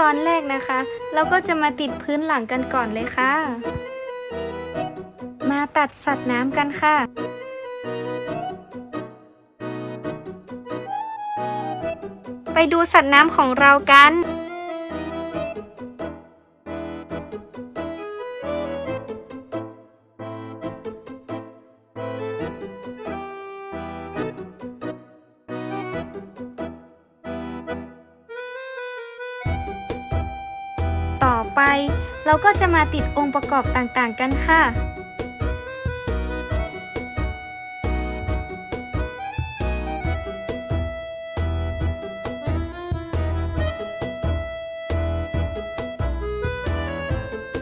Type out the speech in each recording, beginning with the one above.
ตอนแรกนะคะ เราก็จะมาติดพื้นหลังกันก่อนเลยค่ะ มาตัดสัตว์น้ำกันค่ะไปดูสัตว์น้ำของเรากัน ต่อไป เราก็จะมาติดองค์ประกอบต่างๆกันค่ะ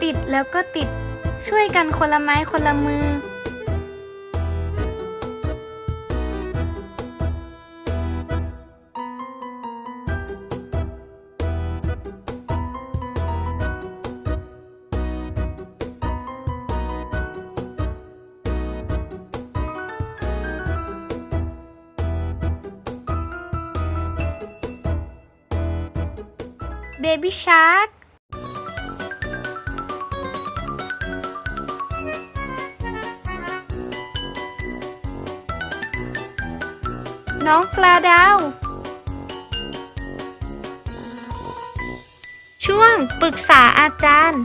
ติดแล้วก็ติดช่วยกันคนละไม้คนละมือ เบบี้ชาร์กน้องปลาดาว ช่วงปรึกษาอาจารย์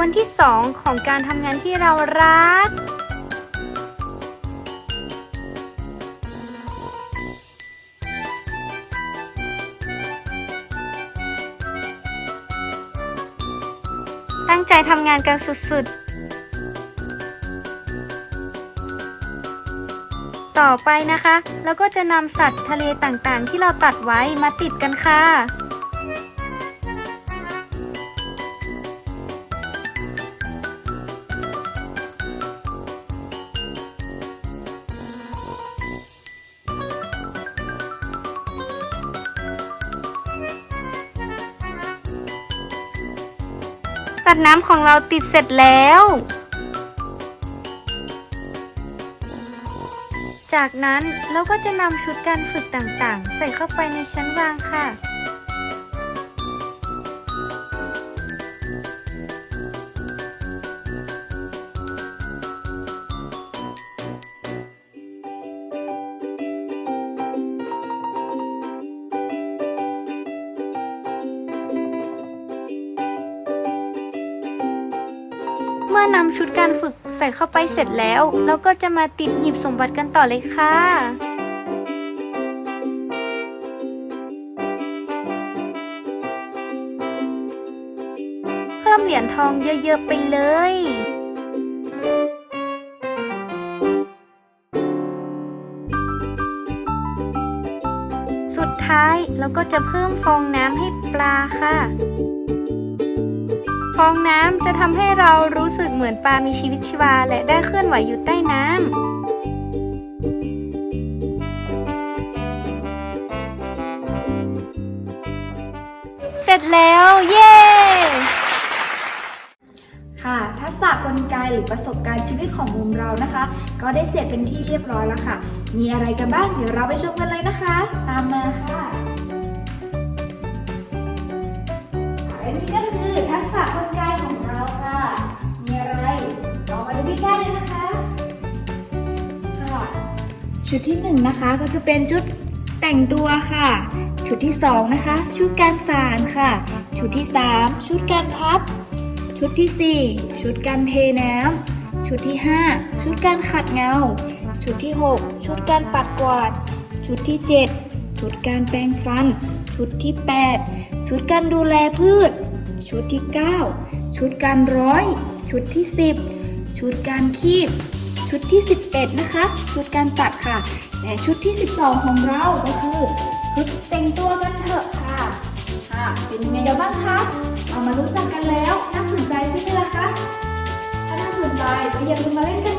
วันที่สองของการทำงานที่เรารัก ตั้งใจทำงานกันสุดๆ ต่อไปนะคะ แล้วก็จะนำสัตว์ทะเลต่างๆ ที่เราตัดไว้มาติดกันค่ะัดน้ำของเราติดเสร็จแล้ว จากนั้นเราก็จะนำชุดการฝึกต่างๆ ใส่เข้าไปในชั้นวางค่ะ มื่อนำชุดการฝึกใส่เข้าไปเสร็จแล้ว เราก็จะมาติดหีบสมบัติกันต่อเลยค่ะเพิ่มเหรียญทองเยอะๆไปเลยสุดท้ายเราก็จะเพิ่มฟองน้ำให้ปลาค่ะ องน้ำจะทำให้เรารู้สึกเหมือนปลามีชีวิตชีวา และได้เคลื่อนไหวอยู่ใต้น้ำเสร็จแล้ว เย้ ค่ะ ทักษะกลไกหรือประสบการณ์ชีวิตของมุมเรานะคะ ก็ได้เสร็จเป็นที่เรียบร้อยแล้วค่ะ มีอะไรกันบ้าง เดี๋ยวเราไปชมกันเลยนะคะ ตามมาค่ะ ชุดที่หนึ่งนะคะก็จะเป็นชุดแต่งตัวค่ะ ชุดที่สองนะคะ ชุดการสานค่ะ ชุดที่สามชุดการพับ ชุดที่ 4 ชุดการเทน้ำชุดที่ 5 ชุดการขัดเงา ชุดที่ 6 ชุดการปัดกวาด ชุดที่ 7 ชุดการแปรงฟัน ชุดที่ 8 ชุดการดูแลพืช ชุดที่ 9 ชุดการร้อย ชุดที่ 10 ชุดการคีบ ชุดที่ 11 นะคะ ชุดการตัดค่ะและชุดที่ 12 ของเราก็คือ ชุดแต่งตัวกันเถอะค่ะค่ะเป็นยังไงกันบ้างคะเอามารู้จักกันแล้วน่าสนใจใช่ไหมล่ะคะถ้าน่าสนใจก็อย่าลืมมาเล่นกัน